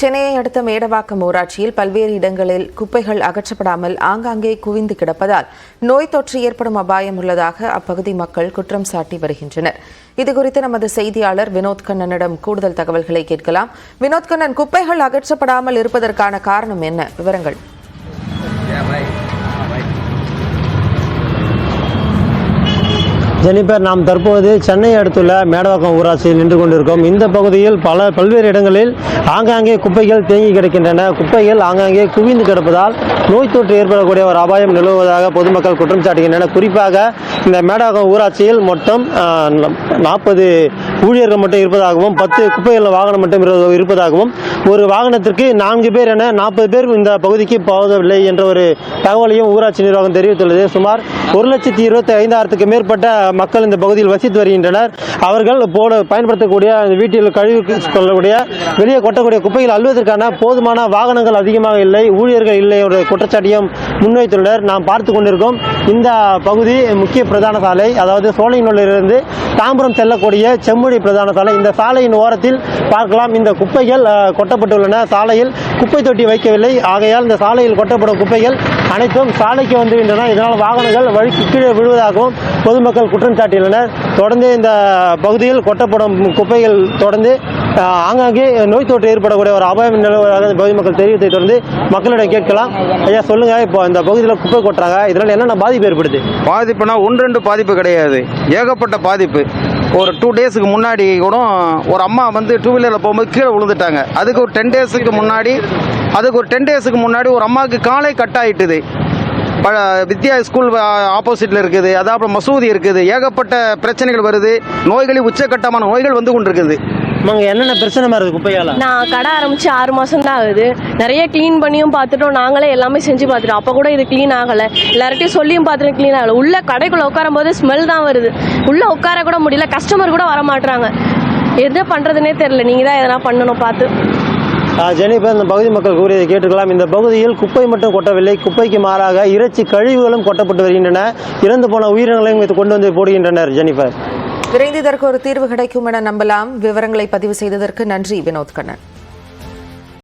சென்னையை அடுத்த மேடவாக்கம் ஊராட்சியில் பல்வேறு இடங்களில் குப்பைகள் அகற்றப்படாமல் ஆங்காங்கே குவிந்து கிடப்பதால் நோய் தொற்று ஏற்படும் அபாயம் உள்ளதாக அப்பகுதி மக்கள் குற்றம் சாட்டி வருகின்றனர். இதுகுறித்து நமது செய்தியாளர் வினோத் கண்ணனிடம் கூடுதல் தகவல்களை கேட்கலாம். வினோத் கண்ணன் குப்பைகள் அகற்றப்படாமல் இருப்பதற்கான காரணம் என்ன? விவரங்கள். ஜெனிபர் நாம் தற்போது சென்னை அடுத்துள்ள மேடவாக்கம் ஊராட்சியில் நின்று கொண்டிருக்கோம். இந்த பகுதியில் பல பல்வேறு இடங்களில் ஆங்காங்கே குப்பைகள் தேங்கி கிடக்கின்றன. குப்பைகள் ஆங்காங்கே குவிந்து கிடப்பதால் நோய் தொற்று ஏற்படக்கூடிய ஒரு அபாயம் நிலவுவதாக பொதுமக்கள் குற்றம் சாட்டுகின்றனர். குறிப்பாக இந்த மேடவாக்கம் ஊராட்சியில் மொத்தம் நாற்பது ஊழியர்கள் மட்டும் இருப்பதாகவும் பத்து குப்பைகள் வாகனம் மட்டும் இருப்பதாகவும் ஒரு வாகனத்திற்கு நான்கு பேர் என நாற்பது பேர் இந்த பகுதிக்கு போவதில்லை என்ற ஒரு தகவலையும் ஊராட்சி நிர்வாகம் தெரிவித்துள்ளது. சுமார் ஒரு லட்சத்தி இருபத்தி ஐந்தாயிரத்துக்கு மேற்பட்ட மக்கள் இந்த பகுதியில் வசித்து வருகின்றனர். அவர்கள் போட பயன்படுத்தக்கூடிய அந்த வீட்டில் கழிவு கொள்ளக்கூடிய வெளியே கொட்டக்கூடிய குப்பைகள் அள்ளுவதற்கான போதுமான வாகனங்கள் அதிகமாக இல்லை. ஊழியர்கள் இல்லை ஒரு குற்றச்சாட்டையும் முன்வைத்துள்ளனர். நாம் பார்த்து கொண்டிருக்கோம். இந்த பகுதி முக்கிய பிரதான சாலை அதாவது சோலைநூலிலிருந்து தாம்பரம் செல்லக்கூடிய செம்மொழி பிரதான சாலை. இந்த சாலையின் ஓரத்தில் பார்க்கலாம். இந்த குப்பைகள் கொட்டப்பட்டுள்ளன. சாலையில் குப்பை தொட்டி வைக்கவில்லை. ஆகையால் இந்த சாலையில் கொட்டப்படும் குப்பைகள் அனைத்தும் சாலைக்கு வந்துவிட்டன. இதனால் வாகனங்கள் வழிக்கு கீழே விழுவதாகவும் பொதுமக்கள் குற்றம் சாட்டியுள்ளனர். தொடர்ந்து இந்த பகுதியில் கொட்டப்படும் குப்பைகள் தொடர்ந்து ஆங்காங்கே நோய் தொற்று ஏற்படக்கூடிய ஒரு அபாயம் நிலவுவதாக பகுதி பொதுமக்கள் தெரிவித்தை தொடர்ந்து மக்களிடம் கேட்கலாம். ஐயா சொல்லுங்க. இப்போ இந்த பகுதியில் குப்பை கொட்டுறாங்க. இதனால் என்னென்ன பாதிப்பு ஏற்படுது? பாதிப்புனா ஒன்று ரெண்டு பாதிப்பு கிடையாது. ஏகப்பட்ட பாதிப்பு. ஒரு டூ டேஸுக்கு முன்னாடி கூட ஒரு அம்மா வந்து டூ வீலரில் போகும்போது கீழே விழுந்துட்டாங்க. அதுக்கு ஒரு டென் டேஸுக்கு முன்னாடி அதுக்கு ஒரு டென் டேஸுக்கு முன்னாடி ஒரு அம்மாவுக்கு காலை கட் ஆயிட்டுது. ப வித்யா ஸ்கூல் ஆப்போசிட்டில் இருக்குது. அதாவது மசூதி இருக்குது. ஏகப்பட்ட பிரச்சனைகள் வருது. நோய்களில் உச்சக்கட்டமான நோய்கள் வந்து கொண்டிருக்குது. அங்க என்னென்ன பிரச்சனை வருது குப்பையால? நான் கடை ஆரம்பிச்சு ஆறு மாசம் தான் ஆகுது. நிறைய க்ளீன் பண்ணியும் பார்த்துட்டோம். நாங்களே எல்லாமே செஞ்சு பார்த்துட்டோம். அப்போ கூட இது க்ளீன் ஆகலை. எல்லார்ட்டையும் சொல்லியும் பார்த்துட்டு க்ளீன் ஆகலை. உள்ள கடைக்குள்ள உட்காரும் போது ஸ்மெல் தான் வருது. உள்ள உட்கார கூட முடியல. கஸ்டமர் கூட வர மாட்றாங்க. எது பண்றதுனே தெரியல. நீங்க தான் எதனா பண்ணணும் பார்த்து. ஜெனிபர் இந்த பகுதி மக்கள் கூறியதை கேட்டுக்கலாம். இந்த பகுதியில் குப்பை மட்டும் கொட்டவில்லை. குப்பைக்கு மாறாக இறைச்சி கழிவுகளும் கொட்டப்பட்டு வருகின்றன. இறந்து போன உயிரினங்களையும் இது கொண்டு வந்து போடுகின்றனர் ஜெனிபர். விரைந்து இதற்கு ஒரு தீர்வு கிடைக்கும் என நம்பலாம். விவரங்களை பதிவு செய்ததற்கு நன்றி வினோத் கண்ணன்.